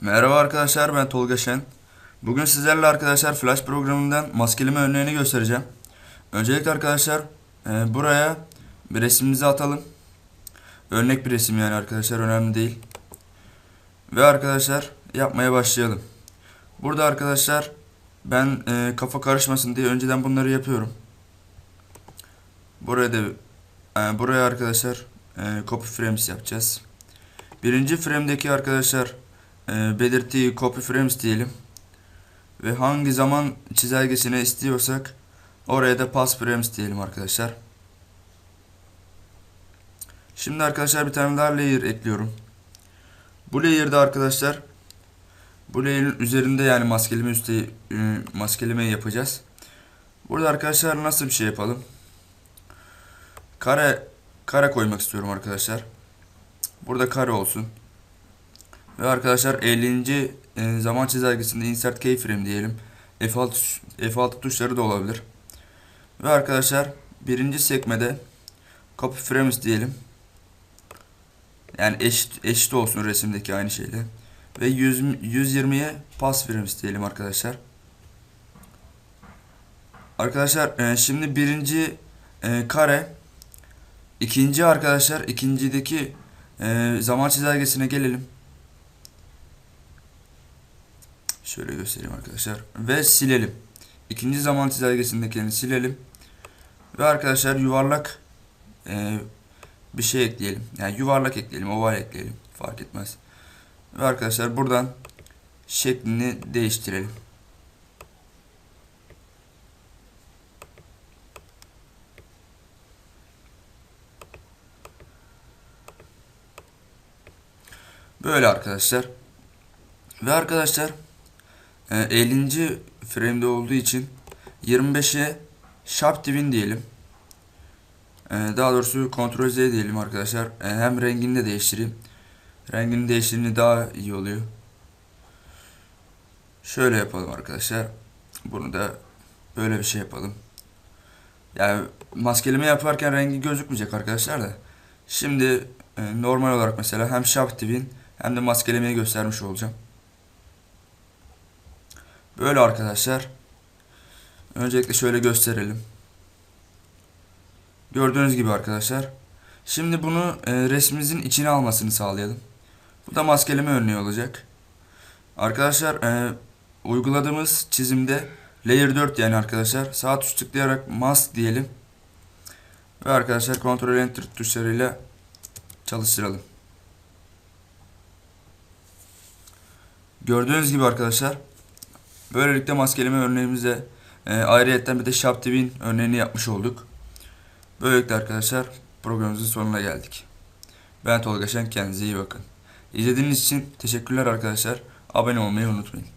Merhaba arkadaşlar ben Tolga Şen. Bugün sizlerle arkadaşlar Flash programından maskeleme örneğini göstereceğim. Öncelikle arkadaşlar e, buraya bir resmimizi atalım. Örnek bir resim yani arkadaşlar önemli değil. Ve arkadaşlar yapmaya başlayalım. Burada arkadaşlar ben e, kafa karışmasın diye önceden bunları yapıyorum. Buraya da e, buraya arkadaşlar e, copy frames yapacağız. Birinci frame'deki arkadaşlar e, belirttiği copy frames diyelim. Ve hangi zaman çizelgesine istiyorsak oraya da pass frames diyelim arkadaşlar. Şimdi arkadaşlar bir tane daha layer ekliyorum. Bu layer'da arkadaşlar bu layer'ın üzerinde yani maskeleme üstte e, maskelemeyi yapacağız. Burada arkadaşlar nasıl bir şey yapalım? Kare kare koymak istiyorum arkadaşlar. Burada kare olsun. Ve arkadaşlar 50. e, zaman çizelgesinde insert keyframe diyelim. F6 tuş- F6 tuşları da olabilir. Ve arkadaşlar birinci sekmede copy frames diyelim. Yani eşit eşit olsun resimdeki aynı şeyle. Ve 100 120'ye pass frames diyelim arkadaşlar. Arkadaşlar e, şimdi birinci e, kare ikinci arkadaşlar ikincideki e, zaman çizelgesine gelelim. Şöyle göstereyim arkadaşlar. Ve silelim. İkinci zaman çizelgesindekilerini silelim. Ve arkadaşlar yuvarlak e, bir şey ekleyelim. Yani yuvarlak ekleyelim, oval ekleyelim. Fark etmez. Ve arkadaşlar buradan şeklini değiştirelim. Böyle arkadaşlar. Ve arkadaşlar e, 50. frame'de olduğu için 25'e sharp divin diyelim. E, daha doğrusu Ctrl Z diyelim arkadaşlar. E, hem rengini de değiştireyim. Rengini değiştirdiğinde daha iyi oluyor. Şöyle yapalım arkadaşlar. Bunu da böyle bir şey yapalım. Yani maskeleme yaparken rengi gözükmeyecek arkadaşlar da. Şimdi e, normal olarak mesela hem sharp divin hem de maskelemeyi göstermiş olacağım. Böyle arkadaşlar. Öncelikle şöyle gösterelim. Gördüğünüz gibi arkadaşlar. Şimdi bunu e, resmimizin içine almasını sağlayalım. Bu da maskeleme örneği olacak. Arkadaşlar e, uyguladığımız çizimde layer 4 yani arkadaşlar sağ tuş tıklayarak mask diyelim. Ve arkadaşlar Ctrl Enter tuşlarıyla çalıştıralım. Gördüğünüz gibi arkadaşlar böylelikle maskeleme örneğimize e, ayrıyetten bir de Sharp TV'nin örneğini yapmış olduk. Böylelikle arkadaşlar programımızın sonuna geldik. Ben Tolga Şen kendinize iyi bakın. İzlediğiniz için teşekkürler arkadaşlar. Abone olmayı unutmayın.